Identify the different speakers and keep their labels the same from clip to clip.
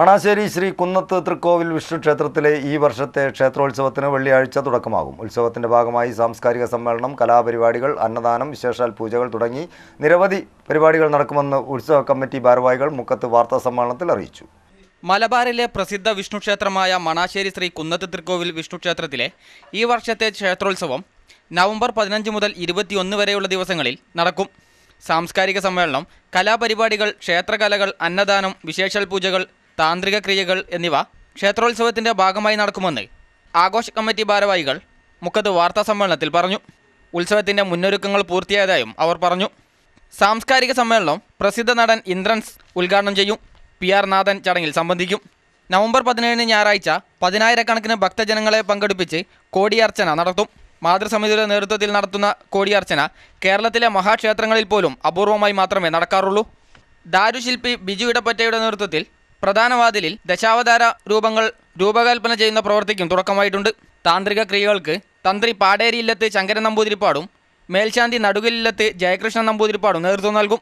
Speaker 1: മണാശ്ശേരി ശ്രീ കുന്നത്ത് തൃക്കോവിൽ വിഷ്ണു ക്ഷേത്രത്തിലെ ഈ വർഷത്തെ ക്ഷേത്രോത്സവത്തിന് വെള്ളിയാഴ്ച തുടക്കമാകും. ഉത്സവത്തിന്റെ ഭാഗമായി സാംസ്കാരിക സമ്മേളനം കലാപരിപാടികൾ അന്നദാനം വിശേഷാൽ പൂജകൾ തുടങ്ങി നിരവധി പരിപാടികൾ നടക്കുമെന്ന് ഉത്സവ കമ്മിറ്റി ഭാരവാഹികൾ മുക്കത്ത് വാർത്താ സമ്മേളനത്തിൽ അറിയിച്ചു.
Speaker 2: മലബാറിലെ പ്രസിദ്ധ വിഷ്ണു ക്ഷേത്രമായ മണാശ്ശേരി ശ്രീ കുന്നത്ത് തൃക്കോവിൽ വിഷ്ണു ക്ഷേത്രത്തിലെ ഈ വർഷത്തെ ക്ഷേത്രോത്സവം നവംബർ പതിനഞ്ച് മുതൽ ഇരുപത്തിയൊന്ന് വരെയുള്ള ദിവസങ്ങളിൽ നടക്കും. സാംസ്കാരിക സമ്മേളനം കലാപരിപാടികൾ ക്ഷേത്രകലകൾ അന്നദാനം വിശേഷാൽ പൂജകൾ താന്ത്രിക ക്രിയകൾ എന്നിവ ക്ഷേത്രോത്സവത്തിന്റെ ഭാഗമായി നടക്കുമെന്ന് ആഘോഷ കമ്മിറ്റി ഭാരവാഹികൾ മുക്കത്ത് വാർത്താ സമ്മേളനത്തിൽ പറഞ്ഞു. ഉത്സവത്തിന്റെ മുന്നൊരുക്കങ്ങൾ പൂർത്തിയായതായും അവർ പറഞ്ഞു. സാംസ്കാരിക സമ്മേളനം പ്രസിദ്ധ നടൻ ഇന്ദ്രൻസ് ഉദ്ഘാടനം ചെയ്യും. പി ആർ നാഥൻ ചടങ്ങിൽ സംബന്ധിക്കും. നവംബർ പതിനേഴിന് ഞായറാഴ്ച പതിനായിരക്കണക്കിന് ഭക്തജനങ്ങളെ പങ്കെടുപ്പിച്ച് കോടിയർച്ചന നടത്തും. മാതൃസമിതിയുടെ നേതൃത്വത്തിൽ നടത്തുന്ന കോടിയർച്ചന കേരളത്തിലെ മഹാക്ഷേത്രങ്ങളിൽ പോലും അപൂർവമായി മാത്രമേ നടക്കാറുള്ളൂ. ദാരുശില്പി ബിജു ഇടപ്പറ്റയുടെ നേതൃത്വത്തിൽ പ്രധാന വാതിലിൽ ദശാവതാര രൂപങ്ങൾ രൂപകൽപ്പന ചെയ്യുന്ന പ്രവൃത്തിക്കും തുടക്കമായിട്ടുണ്ട്. താന്ത്രിക ക്രിയകൾക്ക് തന്ത്രി പാടേരി ഇല്ലത്ത് ശങ്കരൻ നമ്പൂതിരിപ്പാടും മേൽശാന്തി നടുകലില്ലത്ത് ജയകൃഷ്ണൻ നമ്പൂതിരിപ്പാടും നേതൃത്വം നൽകും.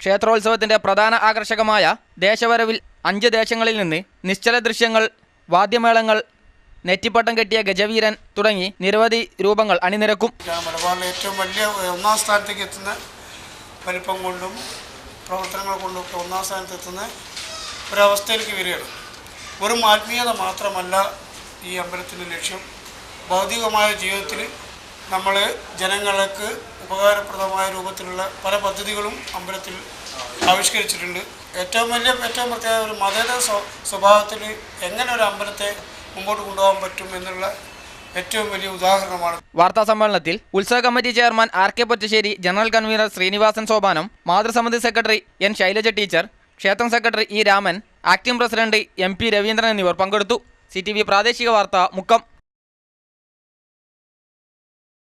Speaker 2: ക്ഷേത്രോത്സവത്തിന്റെ പ്രധാന ആകർഷകമായ ദേശവരവിൽ അഞ്ച് ദേശങ്ങളിൽ നിന്ന് നിശ്ചല ദൃശ്യങ്ങൾ വാദ്യമേളങ്ങൾ നെറ്റിപ്പട്ടം കെട്ടിയ ഗജവീരൻ തുടങ്ങി നിരവധി രൂപങ്ങൾ അണിനിരക്കും.
Speaker 3: മലബാറിലെ ഏറ്റവും വലിയ ഒന്നാം സ്ഥാനത്തേക്ക് എത്തുന്ന വലിപ്പം കൊണ്ടും പ്രവർത്തനങ്ങൾ കൊണ്ടും ഒന്നാം സ്ഥാനത്ത് എത്തുന്ന ഒരവസ്ഥയിലേക്ക് വരികയാണ്. വെറും ആത്മീയത മാത്രമല്ല ഈ അമ്പലത്തിന്റെ ലക്ഷ്യം. ഭൗതികമായ ജീവിതത്തിൽ നമ്മൾ ജനങ്ങൾക്ക് ഉപകാരപ്രദമായ രൂപത്തിലുള്ള പല പദ്ധതികളും അമ്പലത്തിൽ ആവിഷ്കരിച്ചിട്ടുണ്ട്. ഏറ്റവും വലിയ ഏറ്റവും പ്രത്യേക ഒരു മതേതര സ്വ- സ്വഭാവത്തിൽ എങ്ങനെ ഒരു അമ്പലത്തെ മുമ്പോട്ട് കൊണ്ടുപോകാൻ പറ്റും എന്നുള്ള ഏറ്റവും വലിയ ഉദാഹരണമാണ്.
Speaker 2: വാർത്താ സമ്മേളനത്തിൽ ഉത്സവ committee chairman R K Pottassery general convener Sreenivasan Sopanam മാതൃസമിതി secretary N Shailaja teacher ക്ഷേത്രം secretary E Raman acting president M P Raveendran എന്നിവർ പങ്കെടുത്തു. സി പ്രാദേശിക വാർത്ത മുക്കം.